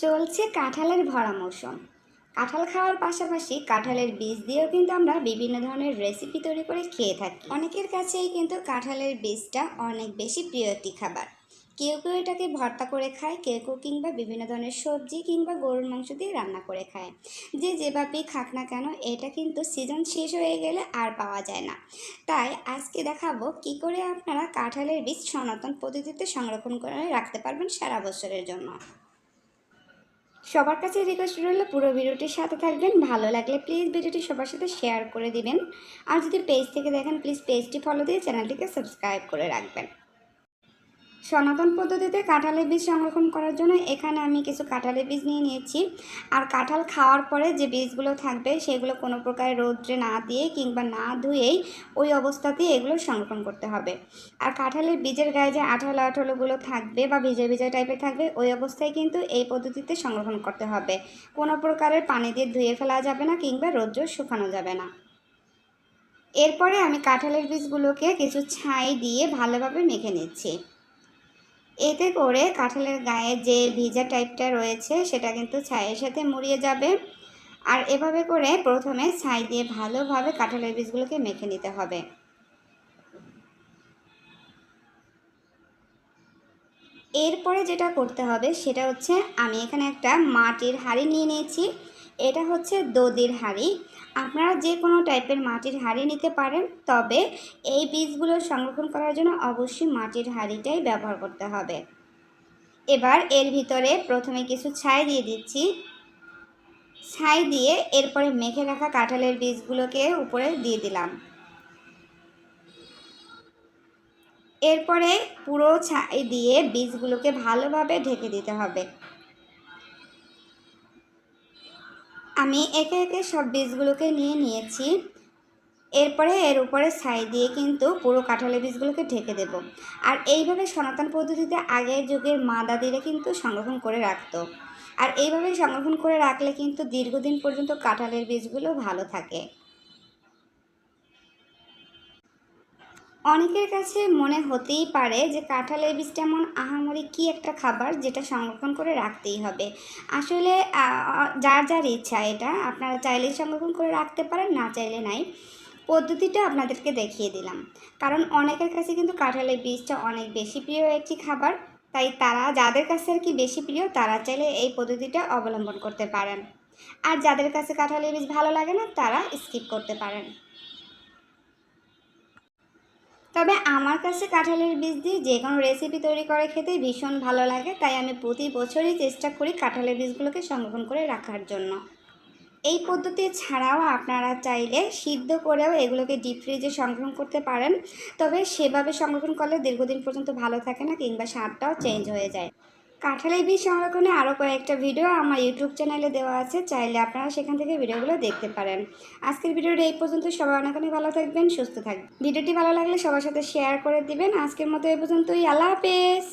চলছে কাঁঠালের ভরা মৌসুম। কাঁঠাল খাওয়ার পাশাপাশি কাঁঠালের বীজ দিয়েও কিন্তু আমরা বিভিন্ন ধরনের রেসিপি তৈরি করে খেয়ে থাকি। অনেকের কাছেই কিন্তু কাঁঠালের বীজটা অনেক বেশি প্রিয় একটি খাবার। কেউ কেউ এটাকে ভর্তা করে খায়, কেউ কেউ কিংবা বিভিন্ন ধরনের সবজি কিংবা গরুর মাংস দিয়ে রান্না করে খায়। যে যেভাবেই খাক না কেন, এটা কিন্তু সিজন শেষ হয়ে গেলে আর পাওয়া যায় না। তাই আজকে দেখাবো কি করে আপনারা কাঁঠালের বীজ সনাতন পদ্ধতিতে সংরক্ষণ করে রাখতে পারবেন সারা বছরের জন্য। সবার কাছে রিকোয়েস্ট রইল, পুরো ভিডিওটির সাথে থাকবেন। ভালো লাগলে প্লিজ ভিডিওটি সবার সাথে শেয়ার করে দিবেন। আর যদি পেজ থেকে দেখেন প্লিজ পেজটি ফলো দিয়ে চ্যানেলটিকে সাবস্ক্রাইব করে রাখবেন। সনাতন পদ্ধতিতে কাঁঠালের বীজ সংরক্ষণ করার জন্য এখানে আমি কিছু কাঁঠালের বীজ নিয়ে নিয়েছি। আর কাঁঠাল খাওয়ার পরে যে বীজগুলো থাকবে সেগুলো কোনো প্রকার রৌদ্রে না দিয়ে কিংবা না ধুয়েই ওই অবস্থাতেই এগুলো সংরক্ষণ করতে হবে। আর কাঁঠালের বীজের গায়ে যে আঠালো আঠালোগুলো থাকবে বা ভিজে ভিজে টাইপের থাকবে ওই অবস্থায় কিন্তু এই পদ্ধতিতে সংরক্ষণ করতে হবে। কোনো প্রকারের পানি দিয়ে ধুয়ে ফেলা যাবে না কিংবা রৌদ্র শুকানো যাবে না। এরপরে আমি কাঁঠালের বীজগুলোকে কিছু ছাই দিয়ে ভালোভাবে মেখে নিচ্ছি। এতে করে কাঁঠালের গায়ে যে ভিজা টাইপটা রয়েছে, সেটা কিন্তু ছাইয়ের সাথে মুড়িয়ে যাবে। আর এভাবে করে প্রথমে ছাই দিয়ে ভালোভাবে কাঁঠালের বীজগুলোকে মেখে নিতে হবে। এরপরে যেটা করতে হবে, সেটা হচ্ছে আমি এখানে একটা মাটির হাঁড়ি নিয়ে নিয়েছি। এটা হচ্ছে দদির হাঁড়ি। আপনারা যে কোনো টাইপের মাটির হাঁড়ি নিতে পারেন, তবে এই বীজগুলো সংরক্ষণ করার জন্য অবশ্যই মাটির হাঁড়িটাই ব্যবহার করতে হবে। এবার এর ভিতরে প্রথমে কিছু ছাই দিয়ে দিচ্ছি। ছাই দিয়ে এরপরে মেখে রাখা কাঁঠালের বীজগুলোকে উপরে দিয়ে দিলাম। এরপরে পুরো ছাই দিয়ে বীজগুলোকে ভালোভাবে ঢেকে দিতে হবে। আমি একে একে সব বীজগুলোকে নিয়ে নিয়েছি। এরপরে এর উপরে ছাই দিয়ে কিন্তু পুরো কাঁঠালের বীজগুলোকে ঢেকে দেব। আর এইভাবে সনাতন পদ্ধতিতে আগের যুগের মা দাদিরা কিন্তু সংরক্ষণ করে রাখতো। আর এইভাবে সংরক্ষণ করে রাখলে কিন্তু দীর্ঘদিন পর্যন্ত কাঁঠালের বীজগুলো ভালো থাকে। অনেকের কাছে মনে হতেই পারে যে কাঁঠালের বীজটা এমন আহামরি কী একটা খাবার যেটা সংরক্ষণ করে রাখতেই হবে। আসলে যার যার ইচ্ছা এটা, আপনারা চাইলেই সংরক্ষণ করে রাখতে পারেন, না চাইলে নাই। পদ্ধতিটা আপনাদেরকে দেখিয়ে দিলাম। কারণ অনেকের কাছে কিন্তু কাঁঠালের বীজটা অনেক বেশি প্রিয় একটি খাবার, তাই তারা, যাদের কাছে আর কি বেশি প্রিয়, তারা চাইলে এই পদ্ধতিটা অবলম্বন করতে পারেন। আর যাদের কাছে কাঁঠালের বীজ ভালো লাগে না, তারা স্কিপ করতে পারেন। তবে আমার কাছে কাঁঠালের বীজ দিয়ে যে কোনো রেসিপি তৈরি করে খেতে ভীষণ ভালো লাগে। তাই আমি প্রতি বছরই চেষ্টা করি কাঁঠালের বীজগুলোকে সংরক্ষণ করে রাখার জন্য। এই পদ্ধতি ছাড়াও আপনারা চাইলে সিদ্ধ করেও এগুলোকে ডিপ ফ্রিজে সংরক্ষণ করতে পারেন। তবে সেভাবে সংরক্ষণ করলে দীর্ঘদিন পর্যন্ত ভালো থাকে না কিংবা স্বাদটাও চেঞ্জ হয়ে যায়। কাঁঠালের বীজ সংরক্ষণে আরও কয়েকটা ভিডিও আমার ইউটিউব চ্যানেলে দেওয়া আছে, চাইলে আপনারা সেখান থেকে ভিডিওগুলো দেখতে পারেন। আজকের ভিডিওটা এই পর্যন্ত, সবাই অনেক অনেক ভালো থাকবেন, সুস্থ থাকবেন। ভিডিওটি ভালো লাগলে সবার সাথে শেয়ার করে দিবেন। আজকের মতো এই পর্যন্তই, আল্লাহ হাফেজ!